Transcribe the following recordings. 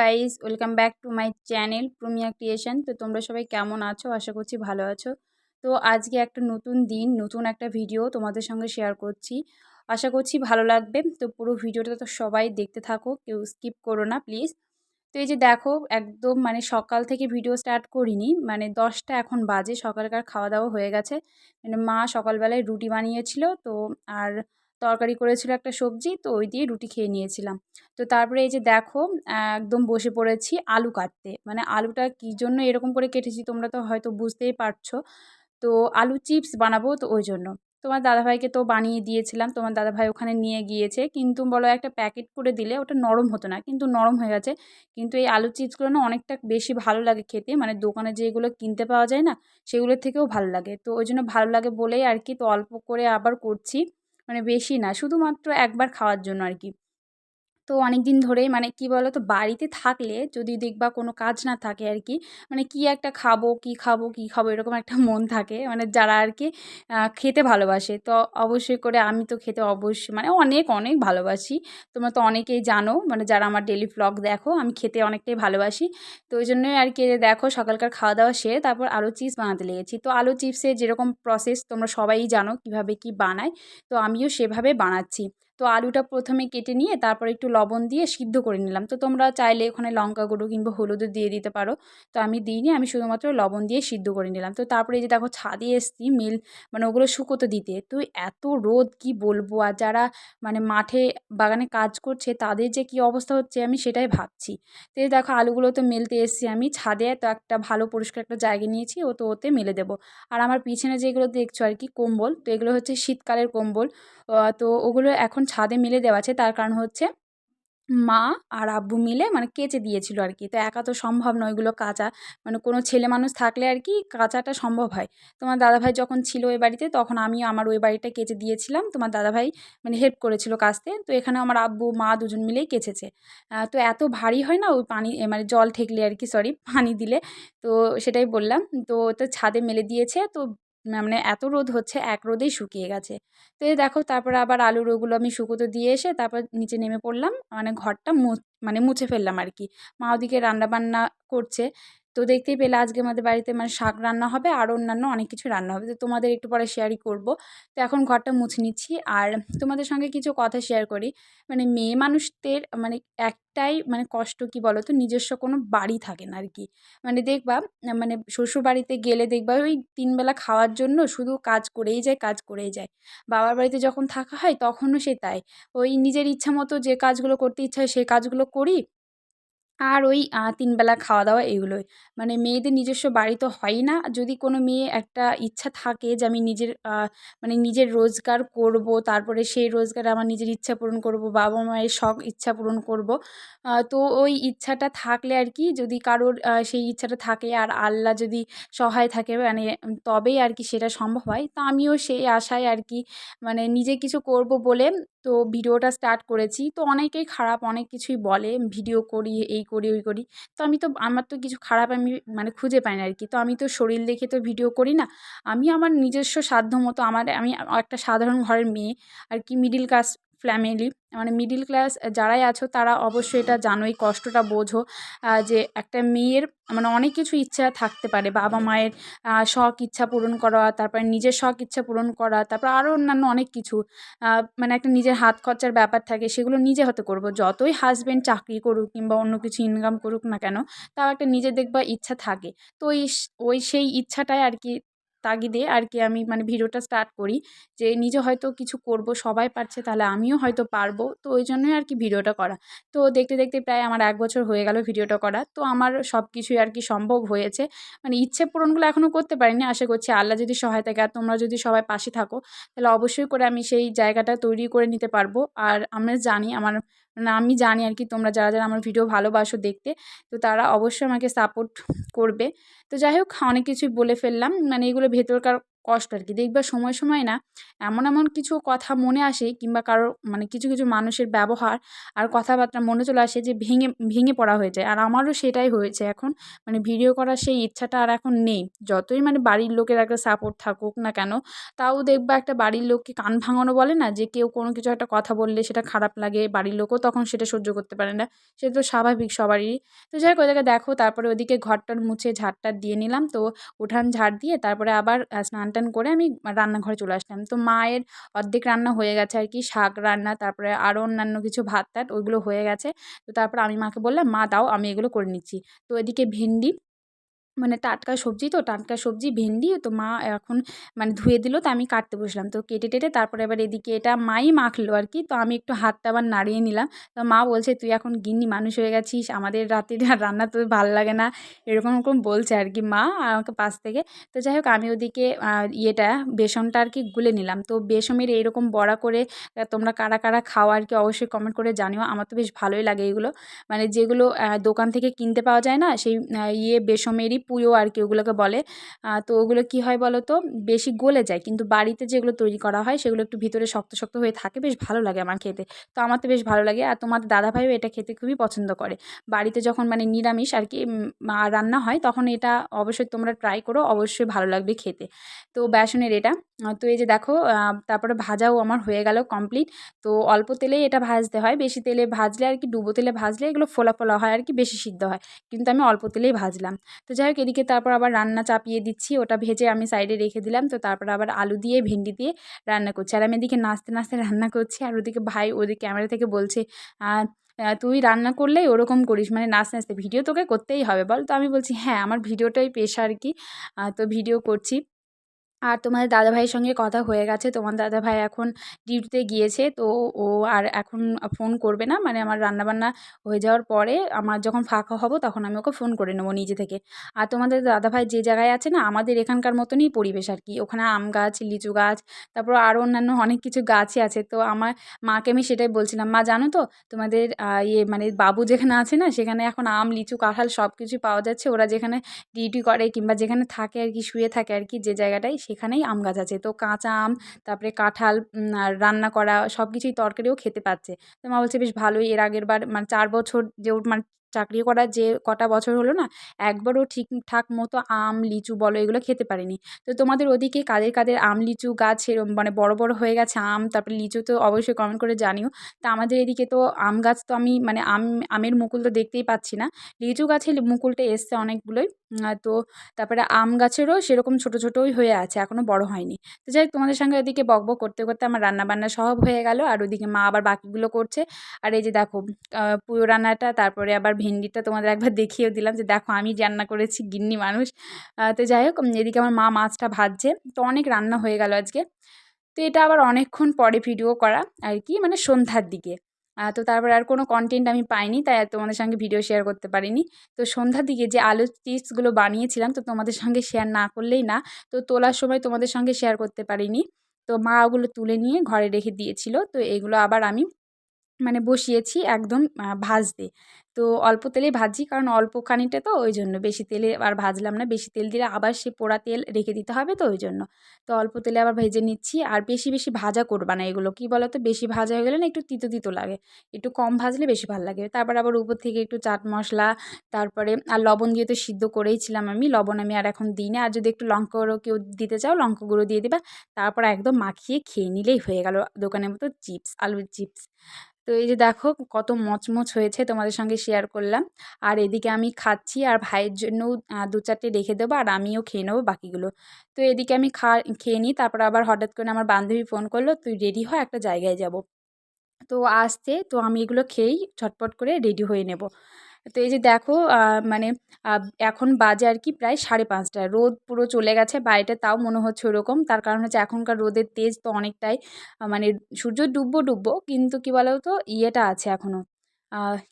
Guys welcome back to my channel Promiya creation তো তোমরা সবাই কেমন আছো? আশা করছি ভালো আছো। তো আজকে একটা নতুন দিন, নতুন একটা ভিডিও তোমাদের সঙ্গে শেয়ার করছি। আশা করছি ভালো লাগবে। তো পুরো ভিডিওটা তো সবাই দেখতে থাকো, কেউ স্কিপ করো না প্লিজ তো এই যে দেখো, একদম মানে সকাল থেকে ভিডিও স্টার্ট করিনি মানে দশটা এখন বাজে, সকালকার খাওয়া দাওয়া হয়ে গেছে। মানে মা সকালবেলায় রুটি বানিয়েছিল, তো আর তরকারি করেছিল একটা সবজি, তো ওই দিয়ে রুটি খেয়ে নিয়েছিলাম। তো তারপরে এই যে দেখো, একদম বসে পড়েছি আলু কাটতে। মানে আলুটা কী জন্য এরকম করে কেটেছি তোমরা তো হয়তো বুঝতেই পারছ। তো আলু চিপস বানাবো তো ওই জন্য। তোমার দাদাভাইকে তো বানিয়ে দিয়েছিলাম, তোমার দাদাভাই ওখানে নিয়ে গিয়েছে। কিন্তু বলো একটা প্যাকেট করে দিলে ওটা নরম হতো না, কিন্তু নরম হয়ে গেছে। কিন্তু এই আলু চিপসগুলো না অনেকটা বেশি ভালো লাগে খেতে। মানে দোকানে যেগুলো কিনতে পাওয়া যায় না, সেগুলোর থেকেও ভালো লাগে। তো ওই জন্য ভালো লাগে বলেই আর কি তো অল্প করে আবার করছি। মানে বেশি না শুধুমাত্র একবার খাওয়ার জন্য আর কি। তো অনেক দিন ধরেই মানে কি বলো তো বাড়িতে থাকলে যদি দেখবা কোনো কাজ না থাকে আর কি মানে কি একটা খাব, কি খাব কি খাব এরকম একটা মন থাকে। মানে যারা আর কি খেতে ভালোবাসে তো অবশ্যই করে আমি তো খেতে অবশ্যই মানে অনেক অনেক ভালোবাসি। তোমরা তো অনেকেই জানো মানে যারা আমার ডেলি ব্লগ দেখো, আমি খেতে অনেকটাই ভালোবাসি। তো ওই জন্যই আর কি দেখো সকালকার খাওয়া দাওয়া সেরে তারপর আলু চিপস বানাতে লেগেছি। তো আলু চিপসের যেরকম প্রসেস তোমরা সবাই জানো কীভাবে কি বানায়, তো আমিও সেভাবে বানাচ্ছি। তো আলুটা প্রথমে কেটে নিয়ে তারপর একটু লবণ দিয়ে সিদ্ধ করে নিলাম। তো তোমরা চাইলে ওখানে লঙ্কা গুঁড়ো কিংবা হলুদও দিয়ে দিতে পারো। তো আমি দিইনি, আমি শুধুমাত্র লবণ দিয়ে সিদ্ধ করে নিলাম। তো তারপরে এই যে দেখো ছাদে এসছি মিল মানে ওগুলো শুকোতে দিতে। তো এত রোদ, কি বলব? আর যারা মানে মাঠে বাগানে কাজ করছে, তাদের যে কি অবস্থা হচ্ছে আমি সেটাই ভাবছি। তো দেখো আলুগুলো তো মেলতে এসছি আমি। ছাদে তো একটা ভালো পরিষ্কার একটা জায়গা নিয়েছি, ও তো ওতে মেলে দেবো। আর আমার পিছনে যেগুলো দেখছ আর কি কম্বল, তো এগুলো হচ্ছে শীতকালের কম্বল। তো ওগুলো এখন ছাদে মেলে দেওয়া আছে। তার কারণ হচ্ছে মা আর আব্বু মিলে মানে কেচে দিয়েছিল আর কি তো একা তো সম্ভব নয় ওইগুলো কাঁচা। মানে কোনো ছেলে মানুষ থাকলে আর কি কাঁচাটা সম্ভব হয়। তোমার দাদাভাই যখন ছিল ওই বাড়িতে তখন আমিও আমার ওই বাড়িটা কেচে দিয়েছিলাম। তোমার দাদাভাই মানে হেল্প করেছিল কাচতে। তো এখানে আমার আব্বু, মা দুজন মিলেই কেচেছে। তো এত ভারী হয় না ওই পানি মানে জল ঠেকলে আর কি সরি পানি দিলে। তো সেটাই বললাম। তো তো ছাদে মেলে দিয়েছে। তো মানে এত রোদ হচ্ছে, এক রোদেই শুকিয়ে গেছে। তো এই দেখো, তারপর আবার আলুর ওগুলো আমি শুকোতে দিয়ে এসে তারপর নিচে নেমে পড়লাম। মানে ঘরটা মানে মুছে ফেললাম আর কি মা ওদিকে রান্নাবান্না করছে। তো দেখতেই পেলে আজকে আমাদের বাড়িতে মানে শাক রান্না হবে আর অন্যান্য অনেক কিছু রান্না হবে। তো তোমাদের একটু পরে শেয়ারই করব। তো এখন ঘরটা মুছে নিচ্ছি। আর তোমাদের সঙ্গে কিছু কথা শেয়ার করি। মানে মেয়ে মানুষদের মানে একটাই মানে কষ্ট কি বলো তো নিজস্ব কোনো বাড়ি থাকে না আর কি মানে দেখবা মানে শ্বশুর বাড়িতে গেলে দেখবা ওই তিনবেলা খাওয়ার জন্য শুধু কাজ করেই যায়, কাজ করেই যায়। বাবার বাড়িতে যখন থাকা হয় তখনও সে তাই। ওই নিজের ইচ্ছা মতো যে কাজগুলো করতে ইচ্ছা হয় সেই কাজগুলো করি আর ওই তিনবেলা খাওয়া দাওয়া এগুলোই। মানে মেয়েদের নিজস্ব বাড়ি তো হয়ই না। যদি কোনো মেয়ে একটা ইচ্ছা থাকে যে আমি নিজের মানে নিজের রোজগার করব, তারপরে সেই রোজগারে আমার নিজের ইচ্ছা পূরণ করব, বাবা মায়ের শখ, ইচ্ছা পূরণ করব তো ওই ইচ্ছাটা থাকলে আর কি যদি কারোর সেই ইচ্ছাটা থাকে আর আল্লাহ যদি সহায় থাকে মানে তবেই আর কি সেটা সম্ভব হয়। তো আমিও সেই আশায় আর কি মানে নিজে কিছু করব বলে তো ভিডিওটা স্টার্ট করেছি। তো অনেকেই খারাপ, অনেক কিছুই বলে, ভিডিও করি, এই করি, ওই করি। তো আমি তো, আমার তো কিছু খারাপ আমি মানে খুঁজে পাই না আর কি তো আমি তো শরীর দেখে তো ভিডিও করি না। আমি আমার নিজস্ব সাধ্য মতো আমার, আমি একটা সাধারণ ঘরের মেয়ে আর কি মিডিল ক্লাস ফ্যামিলি মানে মিডিল ক্লাস যারাই আছো তারা অবশ্যই এটা জানোই, কষ্টটা বোঝো যে একটা মেয়ের মানে অনেক কিছু ইচ্ছা থাকতে পারে, বাবা মায়ের শখ, ইচ্ছা পূরণ করা, তারপরে নিজের শখ, ইচ্ছা পূরণ করা, তারপর আরও অন্যান্য অনেক কিছু মানে একটা নিজের হাত খরচার ব্যাপার থাকে, সেগুলো নিজে হতে করব। যতই হাজব্যান্ড চাকরি করুক কিংবা অন্য কিছু ইনকাম করুক না কেন, তাও একটা নিজে দেখবা ইচ্ছা থাকে। তো ওই ওই সেই ইচ্ছাটাই আর কি তাগিদে আর কি আমি মানে ভিডিওটা স্টার্ট করি যে নিজে হয়তো কিছু করব, সবাই পারছে তাহলে আমিও হয়তো পারব। তো ওই জন্যই আর কি ভিডিওটা করা। তো দেখতে দেখতে প্রায় আমার এক বছর হয়ে গেল ভিডিওটা করা। তো আমার সব কিছুই আর কি সম্ভব হয়েছে। মানে ইচ্ছে পূরণগুলো এখনও করতে পারিনি। আশা করছি আল্লাহ যদি সহায় থাকে আর তোমরা যদি সবাই পাশে থাকো, তাহলে অবশ্যই করে আমি সেই জায়গাটা তৈরি করে নিতে পারব। আর আমরা জানি আমার মানে আমি জানি আর কি তোমরা যারা যারা আমার ভিডিও ভালোবাসো দেখতে, তো তারা অবশ্যই আমাকে সাপোর্ট করবে। তো যাই হোক, অনেক কিছুই বলে ফেললাম। মানে এগুলো ভেতরকার কষ্ট আর কি দেখবে সময় সময় না এমন এমন কিছু কথা মনে আসে কিংবা কারোর মানে কিছু কিছু মানুষের ব্যবহার আর কথাবার্তা মনে চলে আসে যে ভেঙে ভেঙে পড়া হয়ে যায়। আর আমারও সেটাই হয়েছে এখন। মানে ভিডিও করার সেই ইচ্ছাটা আর এখন নেই। যতই মানে বাড়ির লোকের একটা সাপোর্ট থাকুক না কেন, তাও দেখবা একটা বাড়ির লোককে কান ভাঙানো বলে না যে কেউ কোনো কিছু একটা কথা বললে সেটা খারাপ লাগে। বাড়ির লোকও তখন সেটা সহ্য করতে পারে না। সেটা তো স্বাভাবিক সবারই। তো যাই হোক, ওদেরকে দেখো। তারপরে ওদিকে ঘরটার মুছে ঝাড়টা দিয়ে নিলাম। তো উঠান ঝাড় দিয়ে তারপরে আবার স্নান টান করে আমি রান্নাঘরে চলে আসলাম। তো মায়ের অর্ধেক রান্না হয়ে গেছে আর কি, শাক রান্না, তারপরে আরও অন্যান্য কিছু ভাত টাত ওইগুলো হয়ে গেছে। তো তারপর আমি মাকে বললাম, মা, দাও, আমি এগুলো করে নিচ্ছি। তো এদিকে ভেন্ডি মানে টাটকা সবজি তো, টাটকা সবজি, ভেন্ডি তো মা এখন মানে ধুয়ে দিল, তো আমি কাটতে বসলাম। তো কেটে টেটে তারপরে এবার এদিকে এটা মাই মাখলো আর কি। তো আমি একটু হাতটা আবার নাড়িয়ে নিলাম। তো মা বলছে, তুই এখন গিন্নি মানুষ হয়ে গেছিস, আমাদের রাতের রান্না তো ভালো লাগে না। এরকম এরকম বলছে আর কি মা আমাকে পাশ থেকে। তো যাই হোক, আমি ওদিকে ইয়েটা, বেসনটা আর কি গুলে নিলাম। তো বেসমের এইরকম বড়া করে তোমরা কারা কারা খাও আর কি অবশ্যই কমেন্ট করে জানিও। আমার তো বেশ ভালোই লাগে এগুলো। মানে যেগুলো দোকান থেকে কিনতে পাওয়া যায় না, সেই ইয়ে বেসমেরই পুয়ো আর কি ওগুলোকে বলে। তো ওগুলো কি হয় বলো তো বেশি গলে যায়। কিন্তু বাড়িতে যেগুলো তৈরি করা হয় সেগুলো একটু ভিতরে শক্ত শক্ত হয়ে থাকে। বেশ ভালো লাগে আমার খেতে। তো আমার তো বেশ ভালো লাগে। আর তোমার দাদাভাইও এটা খেতে খুবই পছন্দ করে। বাড়িতে যখন মানে নিরামিষ আর কি রান্না হয় তখন এটা অবশ্যই তোমরা ট্রাই করো। অবশ্যই ভালো লাগবে খেতে। তো বেসনের এটা। তো এই যে দেখো তারপরে ভাজাও আমার হয়ে গেল কমপ্লিট তো অল্প তেলেই এটা ভাজতে হয়। বেশি তেলে ভাজলে আর কি, ডুবো তেলে ভাজলে এগুলো ফোলা ফোলা হয় আর কি, বেশি সিদ্ধ হয়। কিন্তু আমি অল্প তেলেই ভাজলাম। তো যাই হোক, এদিকে তারপর আবার রান্না চাপিয়ে দিচ্ছি। ওটা ভেজে আমি সাইডে রেখে দিলাম। তো তারপর আবার আলু দিয়ে ভেন্ডি দিয়ে রান্না করছি। আর আমি এদিকে নাচতে নাচতে রান্না করছি। আর ওদিকে ভাই ওদিকে ক্যামেরা থেকে বলছে তুই রান্না করলেই ওরকম করিস। মানে নাচতে নাচতে, ভিডিও তোকে করতেই হবে। বল। তো আমি বলছি হ্যাঁ আমার ভিডিওটাই পেশা আর কি। তো ভিডিও করছি। আর তোমাদের দাদাভাইয়ের সঙ্গে কথা হয়ে গেছে। তোমার দাদাভাই এখন ডিউটিতে গিয়েছে, তো ও আর এখন ফোন করবে না। মানে আমার রান্নাবান্না হয়ে যাওয়ার পরে আমার যখন ফাঁকা হব তখন আমি ওকে ফোন করে নেব নিজে থেকে। আর তোমাদের দাদাভাই যে জায়গায় আছে না, আমাদের এখানকার মতনই পরিবেশ আর কি। ওখানে আম গাছ, লিচু গাছ, তারপর আরও অন্যান্য অনেক কিছু গাছই আছে। তো আমার মাকে আমি সেটাই বলছিলাম, মা, জানো তো তোমাদের ইয়ে মানে বাবু যেখানে আছে না, সেখানে এখন আম, লিচু, কাঁঠাল সব কিছু পাওয়া যাচ্ছে। ওরা যেখানে ডিউটি করে কিংবা যেখানে থাকে আর কি, শুয়ে থাকে আর কি, যে জায়গাটায় সেখানেই আম গাছ আছে। তো কাঁচা আম, তারপরে কাঁঠাল আর রান্না করা সব কিছুই তরকারিও খেতে পাচ্ছে। তো মা বলছে, বেশ ভালোই। এর আগের বার মানে চার বছর যে মানে চাকরি করার যে কটা বছর হলো না, একবারও ঠিকঠাক মতো আম, লিচু বলো এগুলো খেতে পারিনি। তো তোমাদের ওদিকে কাদের কাদের আম, লিচু গাছ এরম মানে বড় বড় হয়ে গেছে আম, তারপরে লিচু তো অবশ্যই কমেন্ট করে জানিও। তা আমাদের এদিকে তো আম গাছ তো আমি মানে আম, আমের মুকুল তো দেখতেই পাচ্ছি না। লিচু গাছে মুকুলটা এসছে অনেকগুলোই তো তারপরে আম গাছেরও সেরকম ছোটো, ছোটোই হয়ে আছে এখনও বড় হয়নি। তো যাই তোমাদের সঙ্গে ওদিকে বকবক করতে করতে আমার রান্নাবান্না সব হয়ে গেল। আর ওদিকে মা আবার বাকিগুলো করছে। আর এই যে দেখো পুরো রান্নাটা, তারপরে আবার ভেন্ডিটা তোমাদের একবার দেখিয়েও দিলাম যে দেখো আমি রান্না করেছি, গিন্নি মানুষ। তো যাই হোক এদিকে আমার মা মাছটা ভাজছে। তো অনেক রান্না হয়ে গেল আজকে। তো এটা আবার অনেকক্ষণ পরে ভিডিও করা আর কি মানে সন্ধ্যার দিকে। তো তারপর আর কোনো কন্টেন্ট আমি পাইনি, তাই আর তোমাদের সঙ্গে ভিডিও শেয়ার করতে পারিনি। তো সন্ধ্যার দিকে যে আলু চিপসগুলো বানিয়েছিলাম, তো তোমাদের সঙ্গে শেয়ার না করলেই না, তো তোলার সময় তোমাদের সঙ্গে শেয়ার করতে পারিনি। তো মা ওগুলো তুলে নিয়ে ঘরে রেখে দিয়েছিল, তো এগুলো আবার আমি মানে বসিয়েছি একদম ভাজতে। তো অল্প তেলেই ভাজি কারণ অল্প খানিটা তো ওই জন্য। বেশি তেলে আর ভাজলাম না। বেশি তেল দিলে আবার সে পোড়া তেল রেখে দিতে হবে তো ওই জন্য। তো অল্প তেলে আবার ভেজে নিচ্ছি। আর বেশি বেশি ভাজা করবা না এগুলো। কী বলো তো বেশি ভাজা হয়ে গেলে না একটু তিতো তিতো লাগে। একটু কম ভাজলে বেশি ভালো লাগে। তারপর আবার উপর থেকে একটু চাট মশলা, তারপরে আর লবণ দিয়ে তো সিদ্ধ করেইছিলাম আমি। লবণ আমি আর এখন দিই না আর যদি একটু লঙ্কা গুঁড়ো কেউ দিতে চাও, লঙ্কা গুঁড়ো দিয়ে দেবা। তারপর একদম মাখিয়ে খেয়ে নিলেই হয়ে গেল। দোকানের মতো চিপস, আলুর চিপস। তো এই যে দেখো কত মচমচ হয়েছে তোমাদের সঙ্গে শেয়ার করলাম। আর এদিকে আমি খাচ্ছি আর ভাইয়ের জন্যও দু চারটে রেখে দেবো আর আমিও খেয়ে নেব বাকিগুলো। তো এদিকে আমি খা, খেয়ে নিই, তারপর আবার হঠাৎ করে আমার বান্ধবী ফোন করল, তুই রেডি হয় একটা জায়গায় যাব। তো আসতে তো আমি এগুলো খেয়েই ছটপট করে রেডি হয়ে নেব। তো এই যে দেখো মানে এখন বাজে আর কি প্রায় সাড়ে পাঁচটা রোদ পুরো চলে গেছে, বাইরে তাও মনে হচ্ছে ওরকম। তার কারণ হচ্ছে এখনকার রোদের তেজ তো অনেকটাই মানে সূর্য ডুববো ডুববো, কিন্তু কী বলো তো ইয়েটা আছে এখনও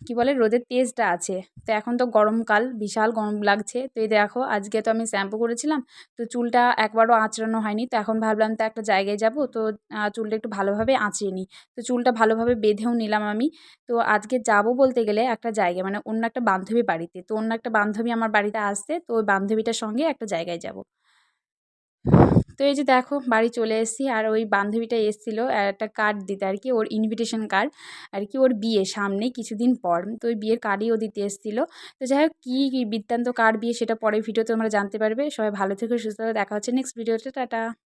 কি বলে, রোদের তেজটা আছে। তো এখন তো গরমকাল, বিশাল গরম লাগছে। তো এই দেখো, আজকে তো আমি শ্যাম্পু করেছিলাম, তো চুলটা একবারও আঁচড়ানো হয়নি। তো এখন ভাবলাম তো একটা জায়গায় যাব, তো চুলটা একটু ভালোভাবে আঁচড়ে নিই। তো চুলটা ভালোভাবে বেঁধেও নিলাম আমি। তো আজকে যাব বলতে গেলে একটা জায়গায় মানে অন্য একটা বান্ধবী বাড়িতে। তো অন্য একটা বান্ধবী আমার বাড়িতে আসতে তো ওই বান্ধবীটার সঙ্গে একটা জায়গায় যাব। তো এই যে দেখো, বাড়ি চলে এসেছি। আর ওই বান্ধবীটা এসেছিল একটা কার্ড দিতে আর কি, ওর ইনভিটেশন কার্ড আর কি, ওর বিয়ে সামনে কিছুদিন পর। তো ওই বিয়ের কার্ডই ও দিতে এসেছিল। তো যাই হোক, কী বৃত্তান্ত কার্ড বিয়ে সেটা পরে ভিডিও তোমরা জানতে পারবে। সবাই ভালো থেকো, সুস্থ দেখা হচ্ছে নেক্সট ভিডিওতে টাটা।